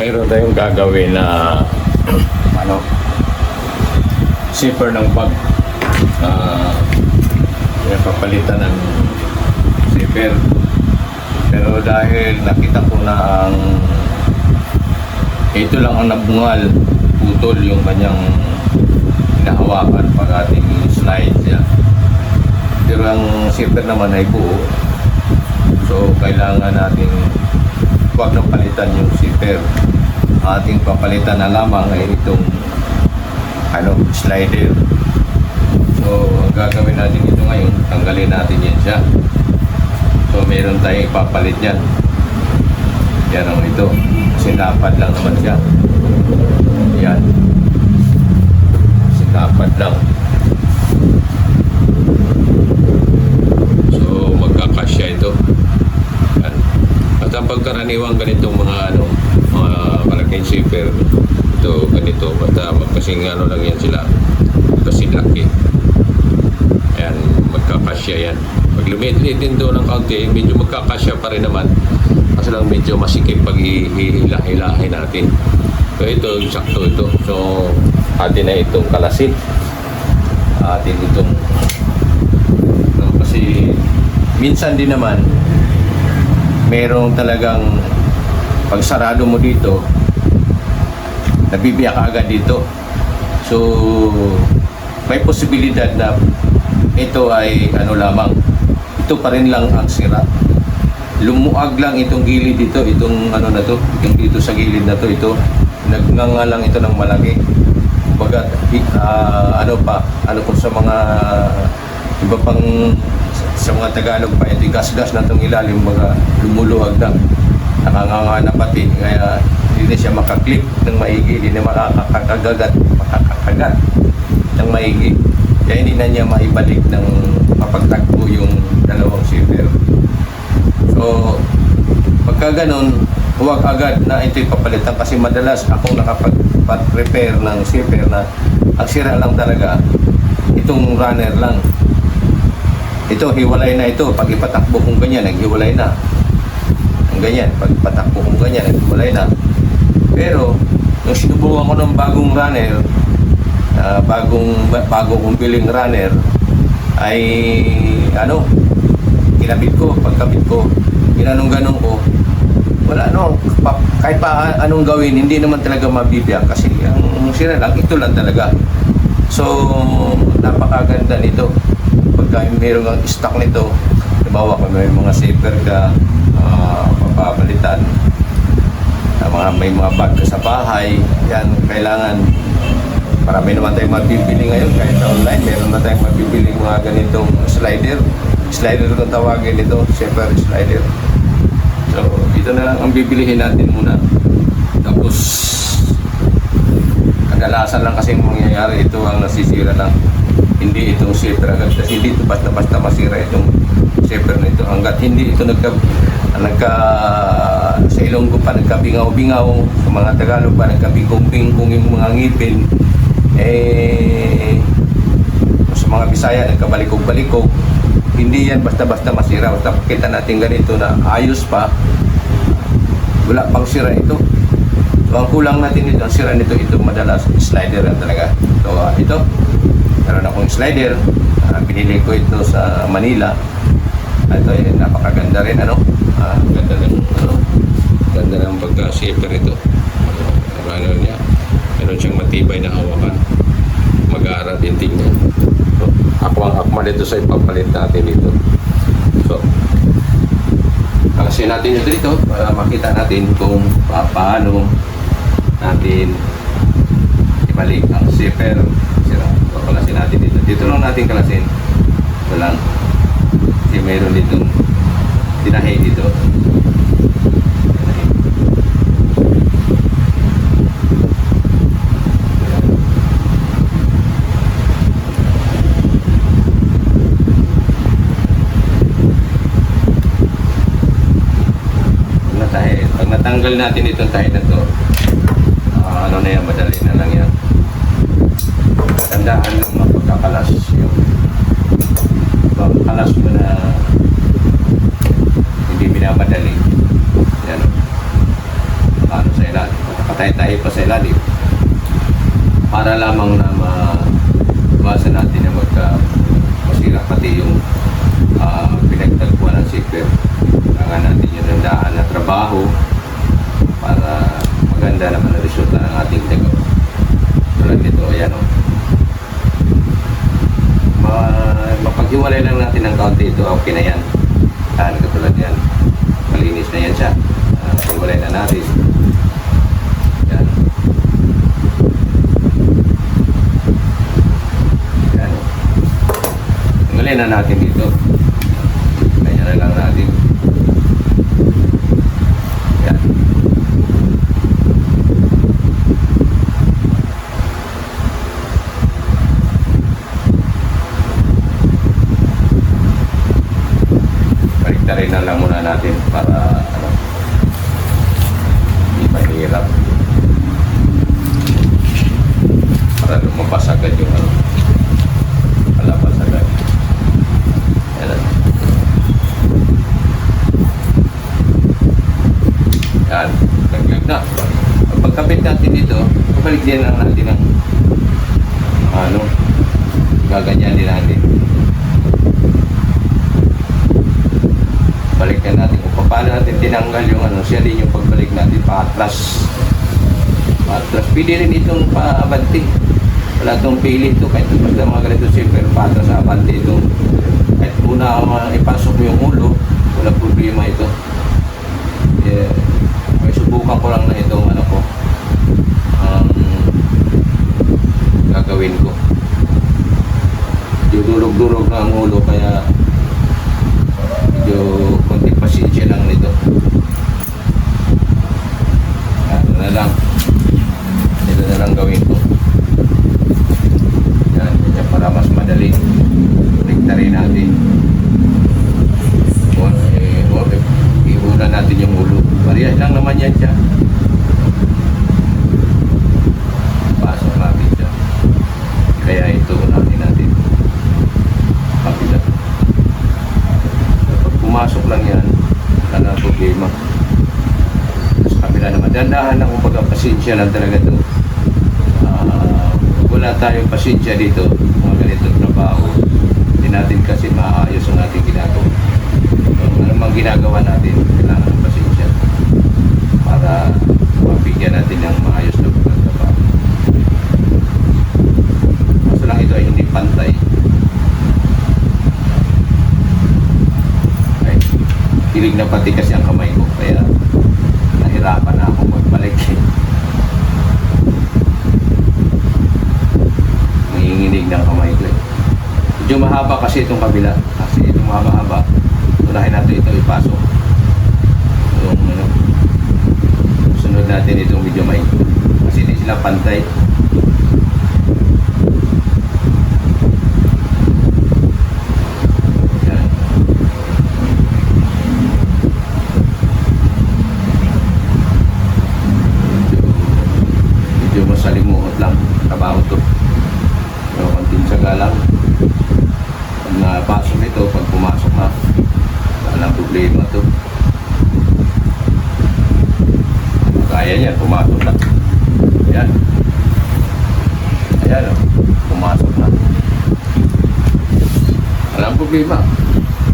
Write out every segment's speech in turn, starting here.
mayroon tayong gagawin na ano zipper ng bag uh, papalitan ng zipper. Pero dahil nakita ko na ang ito lang ang nabungal putol yung kanyang hinahawakan pag ating slide siya pero ang zipper naman ay buo. So kailangan natin huwag nang palitan yung zipper ating papalitan na lamang ay itong ano, slider. So ang gagawin natin ito ngayon tanggalin natin yan siya. So meron tayong ipapalit yan. Yan ang ito. Sinapad lang naman siya. Yan. Sinapad lang so magkakasya ito yan. At ang pagkaraniwang ganitong mga ano, mga malaking zipper, ito ganito, basta magkasing ano lang yan sila, kasi laki. Ayan, magkakasya yan. Pag lumit-lit din doon ng kaunti, medyo magkakasya pa rin naman. Kasi lang medyo masikip pag ihila-hilahin natin. So ito, sakto ito. So, atin na itong kalasit. Atin itong no, kasi minsan din naman merong talagang pag sarado mo dito nabibiyak ka agad dito. So may posibilidad na ito ay ano lamang. Ito pa rin lang ang sira. Lumuag lang itong gilid dito itong ano na to yung dito sa gilid na to ito. Nagnganga lang ito ng malaki. Baga ano pa ano kung sa mga iba pang sa mga Tagalog pa ito gas-gas na itong ilalim mga lumuluwag na nakanganga na pati kaya hindi na siya makaklip ng maigi hindi na makakagagat makakakagat ng maigi. Kaya hindi na niya maibalik ng mapagtagpo yung dalawang zipper so pagka ganun huwag agad na ito'y papalitan kasi madalas akong nakapag-repair ng zipper na ang sira lang talaga itong runner lang ito, hiwalay na ito. Pag ipatakbo kong ganyan, naghiwalay na. Ang ganyan, pag ipatakbo kong ganyan, naghiwalay na. Pero, nung sinubukan ko ng bagong runner, ah, bagong, bago kong biling runner, ay, ano, kinabit ko, pagkabit ko, ginanong ganong ko, wala no, pa, kahit pa anong gawin, hindi naman talaga mabibiyak kasi ang sira lang, ito lang talaga. So, napakaganda nito pagka meron kang stock nito, halimbawa kung may mga saver ka, uh, papapalitan, uh, mga, may mga bag ka sa bahay, yan, kailangan marami naman tayong mabibili ngayon kahit online, meron na tayong mabibili mga ganitong slider. Slider kung tawagin ito, saver slider. So, ito na lang ang bibilihin natin muna. Tapos, kadalasan lang kasi mangyayari ito ang nasisira lang hindi itong zipper agad kasi hindi ito basta-basta masira itong zipper na ito. Hanggat hindi ito nagka, nagka sa Ilonggo pa nagkabingaw-bingaw sa mga Tagalog pa nagkabingkong-bingkong yung mga ngipin eh sa mga Bisaya nagkabalikog-balikog. Hindi yan basta-basta masira. Basta kita natin ganito na ayos pa wala pang sira ito. So ang kulang natin ito ang sira nito ito madalas slider lang talaga. So ito meron akong slider. Uh, binili ko ito sa Manila. Ito ay napakaganda rin ano? Uh, ganda ng ano? Ganda ng pagka-shaper ito. Uh, ano niya meron siyang matibay na hawakan. Mag-aaral din tingnan so, ako ang akma dito sa ipapalit natin dito so kalasin natin ito dito para makita natin kung pa paano natin ibalik ang sira kalasin natin dito. Dito lang natin kalasin. Ito lang. Kasi mayroon ditong tinahe dito. Pag natanggal natin itong tahe na to, ah, ano na yan, madali na lang yan tandaan lang mapagkakalas yung pagkalas mo na hindi minamadali yan ano sa ilalim para lamang na ma masa natin na magka masira pati yung uh, pinagtagpuan ng zipper. Kailangan natin yung nandaan na trabaho para maganda naman ang resulta ng ating ginagawa. Tulad nito, ayan o. Ma mapaghiwalay lang natin ng kaunti ito, okay na yan. Yan, katulad yan. Malinis na yan siya. Uh, hiwalay na natin. Yan. Yan. Tanggalin na natin dito. Kanya na lang natin. Yan. Baliktarin na lang muna natin para ano, hindi mahirap. Para lumabas agad yung ano, palabas agad. Yan. Yan, naglag na. Pagkabit natin dito, pabalik din lang natin ang ano, gaganyan din natin. balikan natin kung paano natin tinanggal yung ano, siya din yung pagbalik natin paatras. Paatras. Pili rin itong paabanti. Wala itong pili ito kahit pag mga ganito siyempre paatras sa abanti ito. Kahit una uh, ipasok mo yung ulo, wala problema ito. Yeah. May subukan ko lang na itong ano ko. Um, gagawin ko. Yung durog-durog na ang ulo kaya medyo konting pasensya lang nito. Ano na lang. Ito na lang gawin para mas madali. Ligtarin natin. O, eh, o, ihula natin yung ulo. Parehas lang naman yan siya. Pasok natin siya. Kaya ito natin natin. Kapila. Pag pumasok lang yan, wala na problema. Sa kabila naman, dandahan lang kung baga pasensya lang talaga ito. Ah, wala tayong pasensya dito, mga ganitong trabaho. Hindi natin kasi maayos ang ating ginagawa. So, ano mang ginagawa natin, kailangan ng pasensya para mabigyan natin ng maayos na pagkatrabaho. Kaso lang ito ay hindi pantay. Ay, hilig na pati kasi ang kamay ko kaya nahirapan na ako magbalik nanginginig ng kamay ko eh. medyo mahaba kasi itong kabila kasi itong mahaba-haba unahin natin ito ipasok. Yung ano sunod natin itong medyo may kasi hindi sila pantay Yan. medyo, medyo masalimuot lang trabaho to pero konting saga lang pag napasok ito pag pumasok na walang problema to kaya niya pumasok na yan ayan o pumasok na walang problema.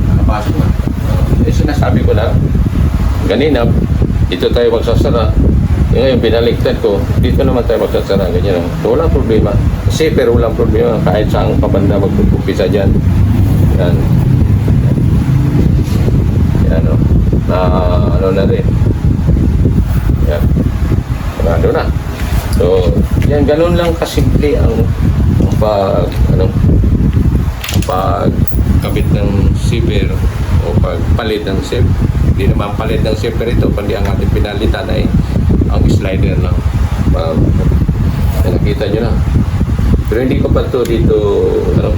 Nakapasok na. Eh sinasabi ko na ganina dito tayo magsasara. Eh, ngayon binaliktad ko dito naman tayo magsasara. Ganyan lang. So walang problema. Safer walang problema. Kahit saan kabanda magpupisa dyan. Yan. Yan o na ano na rin. Yan. Sarado na. So yan ganun lang kasimple ang, ang pag ano ang pagkabit ng zipper o pagpalit ng zip hindi naman palit ng zipper ito kundi ang ating pinalitan ay ang slider lang uh, nakita nyo na. Pero hindi ko pa to dito ano,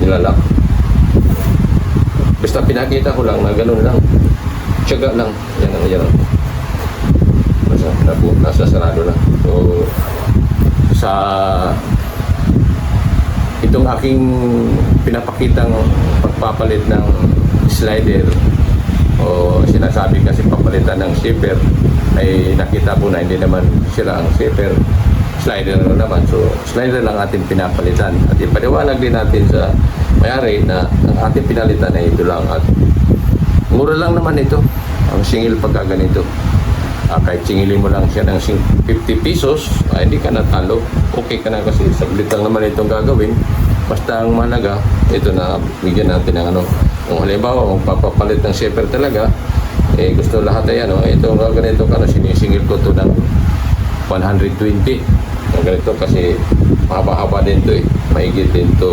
nilalak. Basta pinakita ko lang na ganun lang. Tiyaga lang. Yan ang yan nasa, nasa sarado na. So sa itong aking pinapakitang pagpapalit ng slider o sinasabi kasi papalitan ng zipper ay nakita ko na hindi naman sila ang zipper slider na naman. So, slider lang ating pinapalitan. At ipaliwanag din natin sa mayari na ang ating pinalitan ay ito lang. At mura lang naman ito. Ang singil pagka Ah, kahit singilin mo lang siya ng sing- 50 pesos, ah, hindi ka natalo. Okay ka na kasi saglit lang naman itong gagawin. Basta ang mahalaga, ito na, bigyan natin ng ano. Kung halimbawa, magpapapalit ng shaper talaga, eh gusto lahat ay ano, ito nga ganito ka na sinisingil ko to ng 120. Ang ganito kasi mahaba-haba din to eh. Maigit din to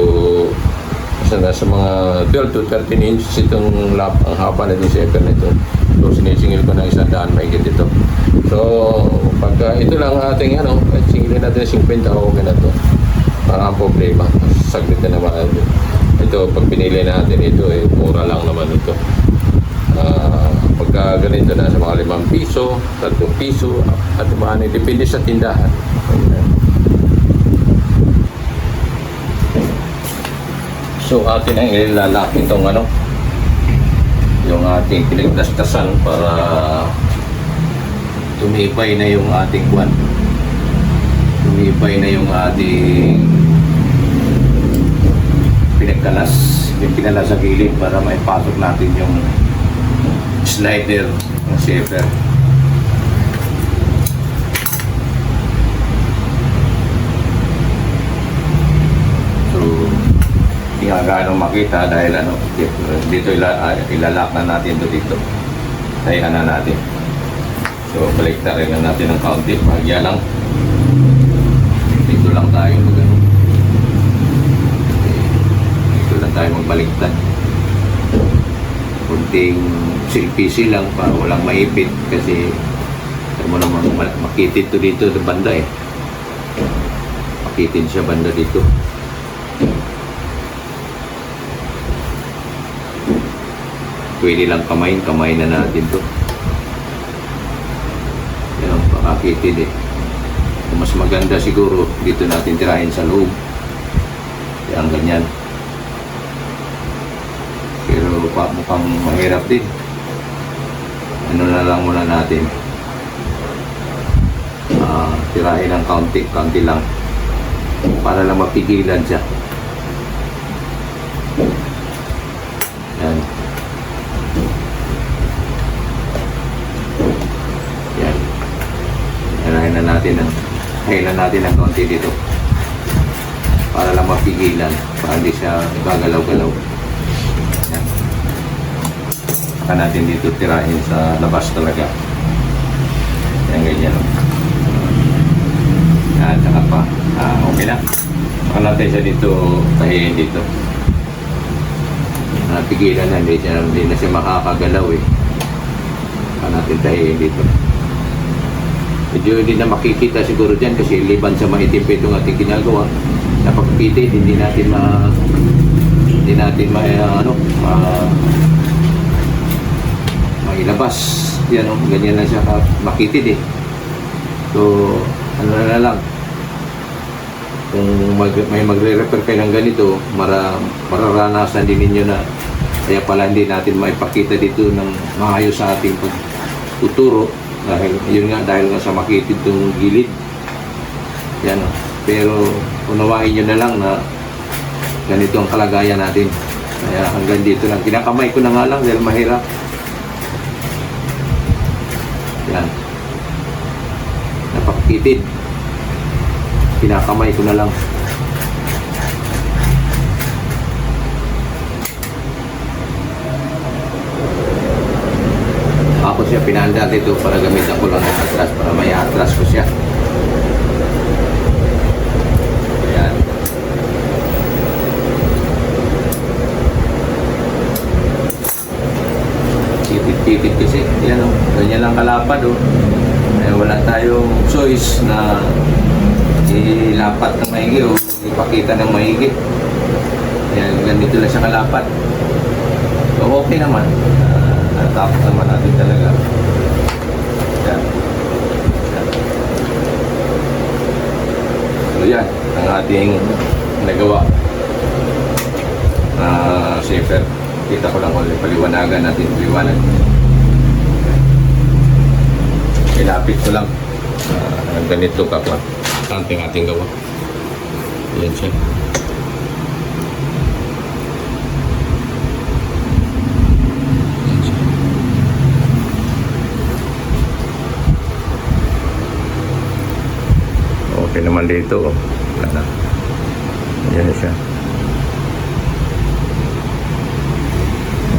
sa nasa mga 12 to 13 inches itong lap, ang haba na din shaper nito. So sinisingil ko ng isang daan maigit ito. So pagka ito lang ang ating ano, singilin natin ng 50 o okay na to. Para ang problema. Saglit na naman. Ito, pag pinili natin ito, eh, mura lang naman ito. Ah, pagka ganito na sa mga limang piso, tatlong piso, at mga depende sa tindahan. So atin ang ilalak itong ano, yung ating pinagdastasan para tumibay na yung ating kwan. Tumibay na yung ating pinagkalas, yung pinalas sa gilid para maipasok natin yung slider ng shaper. Hindi nga gaano makita dahil ano, dito ila, ah, ilalak na natin ito dito. Tayan na natin. So, balik na rin na natin ng kaunti. Bahagya lang. Dito lang tayo mag ano. Dito lang tayo magbaliktad. Kunting silpisi lang para walang maipit kasi alam mo naman ma- makitid to dito sa banda eh. Makitid siya banda dito. Pwede lang kamay, kamay na natin to. Yan ang pakakitid eh. Mas maganda siguro, dito natin tirahin sa loob. Yan ganyan. Pero mukhang mahirap din. Ano na lang muna natin. Ah, tirahin ng kaunti, kaunti lang. Para lang mapigilan siya. Yan. Yan. Tirahin na natin ng Hilan natin ng kaunti dito. Para lang mapigilan. Para hindi siya gagalaw-galaw. Yan. Saka natin dito tirahin sa labas talaga. Yan ganyan. Yan, saka pa. Ah, okay na. Saka natin siya dito tahihin dito. Napigilan na, hindi, siya, hindi na siya makakagalaw eh. Saka natin tahihin dito. Medyo hindi na makikita siguro dyan kasi liban sa maitim pa itong ating ginagawa. Napagpitid, hindi natin ma hindi natin ma ano ma mailabas. Yan oh, ganyan lang siya makitid eh. So, ano na lang kung mag, may magre-refer kayo ng ganito, mara, mararanasan din ninyo na kaya pala hindi natin maipakita dito ng maayos sa ating pagtuturo dahil yun nga dahil nga sa makitid tong gilid. Yan o. pero unawain nyo na lang na ganito ang kalagayan natin. Kaya hanggang dito lang. Kinakamay ko na nga lang dahil mahirap. Yan. Napakitid. Kinakamay ko na lang ako pinanda dito para gamitan ko lang ng atras para may atras ko siya. Ayan. Tipid-tipid kasi. Yan o, ganyan lang kalapad o eh, wala tayong choice na ilapat ng maigi o ipakita ng maigi. Yan, ganito lang siya kalapad. So okay naman. Uh, natapos naman natin talaga yan yan so yan? Ang ating nagawa. Na safer kita ko lang ulit paliwanagan natin paliwanag. Ilapit ko lang. Uh, ganito ka pa. Ang ating gawa. Yan siya. Okay naman dito. oh. Wala na. Yan siya.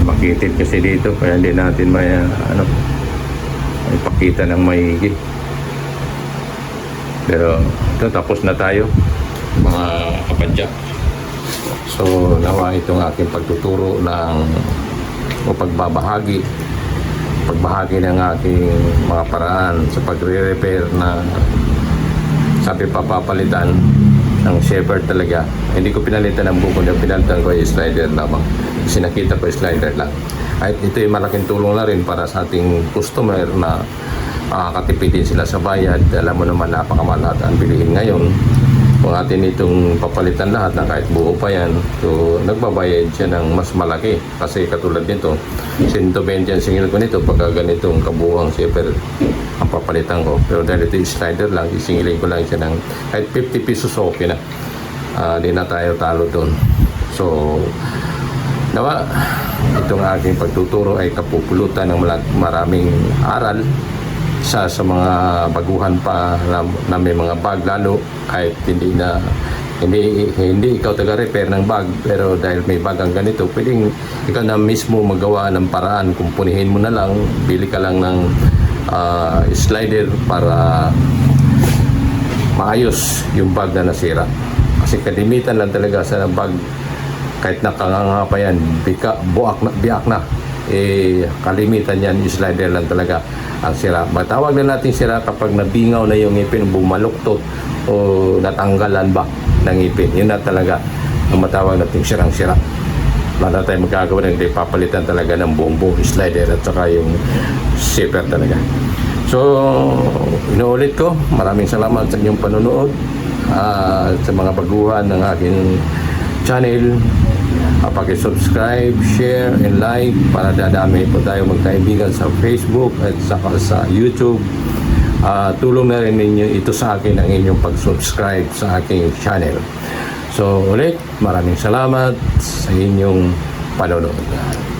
Makitid kasi dito kaya hindi natin may ah, ano may pakita ng maigi. Pero ito tapos na tayo mga kapadyak. So nawa itong aking pagtuturo ng o pagbabahagi pagbahagi ng aking mga paraan sa pagre-repair na sabi papapalitan ng shepherd talaga. Hindi ko pinalitan ng buko, yung pinalitan ko ay slider lamang. Kasi nakita ko ay slider lang. At ito ay malaking tulong na rin para sa ating customer na makakatipidin sila sa bayad. Alam mo naman napakamahal lahat ang bilihin ngayon. Kung atin itong papalitan lahat na kahit buo pa yan, so nagbabayad siya ng mas malaki. Kasi katulad nito, 120 ang singil ko nito pagka ganitong kabuuang shepherd ang papalitan ko. Pero dahil ito yung slider lang, isingilin ko lang siya ng kahit 50 pesos okay na. Ah, Di na tayo talo doon. So, nawa, itong aking pagtuturo ay kapupulutan ng maraming aral sa sa mga baguhan pa na, na may mga bag lalo kahit hindi na hindi hindi ikaw taga-repair ng bag pero dahil may bag ang ganito pwedeng ikaw na mismo magawa ng paraan kung punihin mo na lang bili ka lang ng ah, slider para maayos yung bag na nasira. Kasi kalimitan lang talaga sa bag kahit nakanganga pa yan bika, buak na, biak na eh kalimitan yan yung slider lang talaga ang sira. Matawag na natin sira kapag nabingaw na yung ngipin bumaluktot o natanggalan ba ng ngipin. Yun na talaga ang matawag natin sirang sira wala na tayo magkagawa ng hindi papalitan talaga ng buong buong slider at saka yung zipper talaga. So inuulit ko maraming salamat sa inyong panonood ah, sa mga baguhan ng aking channel. uh, paki-subscribe, share, and like para dadami po tayo magkaibigan sa Facebook at saka sa YouTube. Ah, tulong na rin ninyo ito sa akin ang inyong pag-subscribe sa aking channel. So ulit maraming salamat sa inyong panonood